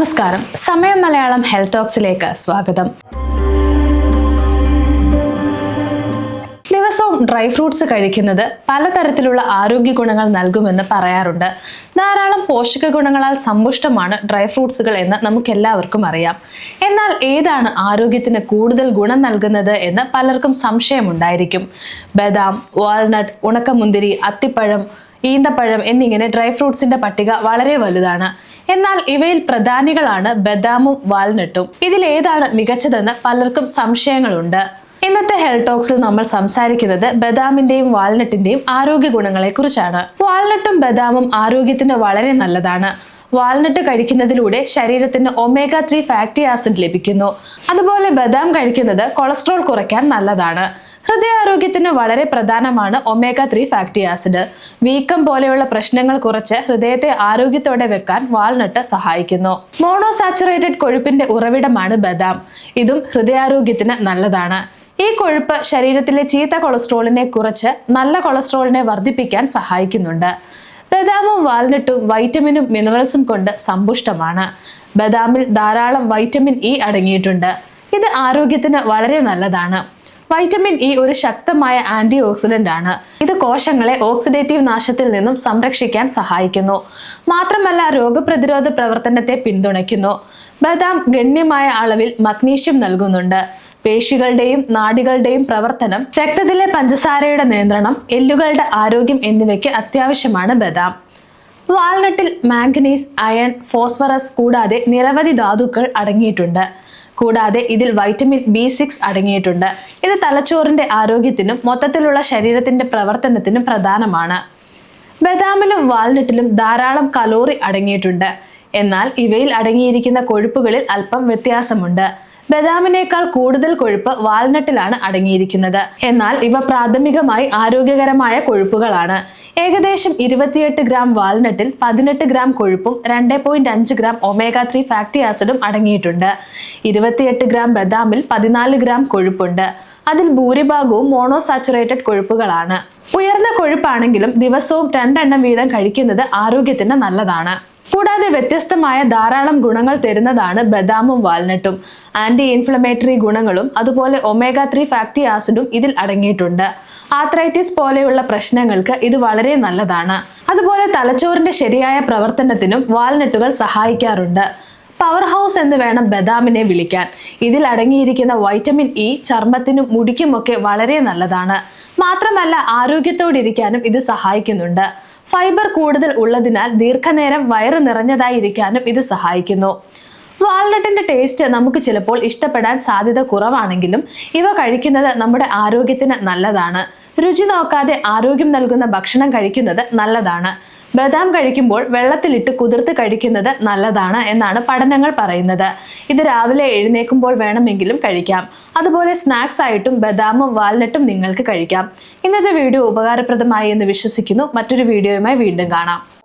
നമസ്കാരം. സമയം മലയാളം ഹെൽത്ത് ടോക്സിലേക്ക് സ്വാഗതം. ദിവസവും ഡ്രൈ ഫ്രൂട്ട്സ് കഴിക്കുന്നത് പലതരത്തിലുള്ള ആരോഗ്യ ഗുണങ്ങൾ നൽകുമെന്ന് പറയാറുണ്ട്. ധാരാളം പോഷക ഗുണങ്ങളാൽ സമ്പുഷ്ടമാണ് ഡ്രൈ ഫ്രൂട്ട്സുകൾ എന്ന് നമുക്കെല്ലാവർക്കും അറിയാം. എന്നാൽ ഏതാണ് ആരോഗ്യത്തിന് കൂടുതൽ ഗുണം നൽകുന്നത് എന്ന് പലർക്കും സംശയമുണ്ടായിരിക്കും. ബദാം വാൾനട്ട് ഉണക്കമുന്തിരി അത്തിപ്പഴം ഈന്തപ്പഴം എന്നിങ്ങനെ ഡ്രൈ ഫ്രൂട്ട്സിന്റെ പട്ടിക വളരെ വലുതാണ്. എന്നാൽ ഇവയിൽ പ്രധാനികളാണ് ബദാമും വാൽനട്ടും. ഇതിലേതാണ് മികച്ചതെന്ന് പലർക്കും സംശയങ്ങളുണ്ട്. ഇന്നത്തെ ഹെൽത്ത് ടോക്സിൽ നമ്മൾ സംസാരിക്കുന്നത് ബദാമിന്റെയും വാൽനട്ടിന്റെയും ആരോഗ്യ ഗുണങ്ങളെ കുറിച്ചാണ് വാൽനട്ടും ബദാമും ആരോഗ്യത്തിന് വളരെ നല്ലതാണ്. വാൽനട്ട് കഴിക്കുന്നതിലൂടെ ശരീരത്തിന് ഒമേഗ ത്രീ ഫാറ്റി ആസിഡ് ലഭിക്കുന്നു. അതുപോലെ ബദാം കഴിക്കുന്നത് കൊളസ്ട്രോൾ കുറയ്ക്കാൻ നല്ലതാണ്. ഹൃദയാരോഗ്യത്തിന് വളരെ പ്രധാനമാണ് ഒമേഗ ത്രീ ഫാറ്റി ആസിഡ്. വീക്കം പോലെയുള്ള പ്രശ്നങ്ങൾ കുറച്ച് ഹൃദയത്തെ ആരോഗ്യത്തോടെ വെക്കാൻ വാൾനട്ട് സഹായിക്കുന്നു. മോണോസാച്ചുറേറ്റഡ് കൊഴുപ്പിന്റെ ഉറവിടമാണ് ബദാം. ഇതും ഹൃദയാരോഗ്യത്തിന് നല്ലതാണ്. ഈ കൊഴുപ്പ് ശരീരത്തിലെ ചീത്ത കൊളസ്ട്രോളിനെ കുറച്ച് നല്ല കൊളസ്ട്രോളിനെ വർദ്ധിപ്പിക്കാൻ സഹായിക്കുന്നുണ്ട്. ബദാമും വാൽനട്ടും വൈറ്റമിനും മിനറൽസും കൊണ്ട് സമ്പുഷ്ടമാണ്. ബദാമിൽ ധാരാളം വൈറ്റമിൻ ഇ അടങ്ങിയിട്ടുണ്ട്. ഇത് ആരോഗ്യത്തിന് വളരെ നല്ലതാണ്. വൈറ്റമിൻ ഇ ഒരു ശക്തമായ ആന്റി ഓക്സിഡന്റ് ആണ് ഇത് കോശങ്ങളെ ഓക്സിഡേറ്റീവ് നാശത്തിൽ നിന്നും സംരക്ഷിക്കാൻ സഹായിക്കുന്നു. മാത്രമല്ല രോഗപ്രതിരോധ പ്രവർത്തനത്തെ പിന്തുണയ്ക്കുന്നു. ബദാം ഗണ്യമായ അളവിൽ മഗ്നീഷ്യം നൽകുന്നുണ്ട്. പേശികളുടെയും നാടികളുടെയും പ്രവർത്തനം രക്തത്തിലെ പഞ്ചസാരയുടെ നിയന്ത്രണം എല്ലുകളുടെ ആരോഗ്യം എന്നിവയ്ക്ക് അത്യാവശ്യമാണ് ബദാം. വാൽനട്ടിൽ മാംഗനീസ് അയൺ ഫോസ്ഫറസ് കൂടാതെ നിരവധി ധാതുക്കൾ അടങ്ങിയിട്ടുണ്ട്. കൂടാതെ ഇതിൽ വൈറ്റമിൻ ബി സിക്സ് അടങ്ങിയിട്ടുണ്ട്. ഇത് തലച്ചോറിന്റെ ആരോഗ്യത്തിനും മൊത്തത്തിലുള്ള ശരീരത്തിന്റെ പ്രവർത്തനത്തിനും പ്രധാനമാണ്. ബദാമിലും വാൽനട്ടിലും ധാരാളം കലോറി അടങ്ങിയിട്ടുണ്ട്. എന്നാൽ ഇവയിൽ അടങ്ങിയിരിക്കുന്ന കൊഴുപ്പുകളിൽ അല്പം വ്യത്യാസമുണ്ട്. ബദാമിനേക്കാൾ കൂടുതൽ കൊഴുപ്പ് വാൽനട്ടിലാണ് അടങ്ങിയിരിക്കുന്നത്. എന്നാൽ ഇവ പ്രാഥമികമായി ആരോഗ്യകരമായ കൊഴുപ്പുകളാണ്. ഏകദേശം ഇരുപത്തിയെട്ട് ഗ്രാം വാൽനട്ടിൽ പതിനെട്ട് ഗ്രാം കൊഴുപ്പും രണ്ട് പോയിന്റ് അഞ്ച് ഗ്രാം ഒമേഗ ത്രീ ഫാറ്റി ആസിഡും അടങ്ങിയിട്ടുണ്ട്. ഇരുപത്തിയെട്ട് ഗ്രാം ബദാമിൽ പതിനാല് ഗ്രാം കൊഴുപ്പുണ്ട്. അതിൽ ഭൂരിഭാഗവും മോണോസാച്ചുറേറ്റഡ് കൊഴുപ്പുകളാണ്. ഉയർന്ന കൊഴുപ്പാണെങ്കിലും ദിവസവും രണ്ടെണ്ണം വീതം കഴിക്കുന്നത് ആരോഗ്യത്തിന് നല്ലതാണ്. കൂടാതെ വ്യത്യസ്തമായ ധാരാളം ഗുണങ്ങൾ തരുന്നതാണ് ബദാമും വാൽനട്ടും. ആന്റി ഇൻഫ്ലമേറ്ററി ഗുണങ്ങളും അതുപോലെ ഒമേഗ ത്രീ ഫാറ്റി ആസിഡും ഇതിൽ അടങ്ങിയിട്ടുണ്ട്. ആത്രൈറ്റിസ് പോലെയുള്ള പ്രശ്നങ്ങൾക്ക് ഇത് വളരെ നല്ലതാണ്. അതുപോലെ തലച്ചോറിന്റെ ശരിയായ പ്രവർത്തനത്തിനും വാൽനട്ടുകൾ സഹായിക്കാറുണ്ട്. പവർ ഹൗസ് എന്ന് വേണം ബദാമിനെ വിളിക്കാൻ. ഇതിൽ അടങ്ങിയിരിക്കുന്ന വൈറ്റമിൻ ഇ ചർമ്മത്തിനും മുടിക്കുമൊക്കെ വളരെ നല്ലതാണ്. മാത്രമല്ല ആരോഗ്യത്തോടിരിക്കാനും ഇത് സഹായിക്കുന്നുണ്ട്. ഫൈബർ കൂടുതൽ ഉള്ളതിനാൽ ദീർഘനേരം വയറ് നിറഞ്ഞതായിരിക്കാനും ഇത് സഹായിക്കുന്നു. വാൾനട്ടിന്റെ ടേസ്റ്റ് നമുക്ക് ചിലപ്പോൾ ഇഷ്ടപ്പെടാൻ സാധ്യത കുറവാണെങ്കിലും ഇവ കഴിക്കുന്നത് നമ്മുടെ ആരോഗ്യത്തിന് നല്ലതാണ്. രുചി നോക്കാതെ ആരോഗ്യം നൽകുന്ന ഭക്ഷണം കഴിക്കുന്നത് നല്ലതാണ്. ബദാം കഴിക്കുമ്പോൾ വെള്ളത്തിലിട്ട് കുതിർത്ത് കഴിക്കുന്നത് നല്ലതാണ് എന്നാണ് പഠനങ്ങൾ പറയുന്നത്. ഇത് രാവിലെ എഴുന്നേൽക്കുമ്പോൾ വേണമെങ്കിലും കഴിക്കാം. അതുപോലെ സ്നാക്സ് ആയിട്ടും ബദാമും വാൽനട്ടും നിങ്ങൾക്ക് കഴിക്കാം. ഇന്നത്തെ വീഡിയോ ഉപകാരപ്രദമായി എന്ന് വിശ്വസിക്കുന്നു. മറ്റൊരു വീഡിയോയുമായി വീണ്ടും കാണാം.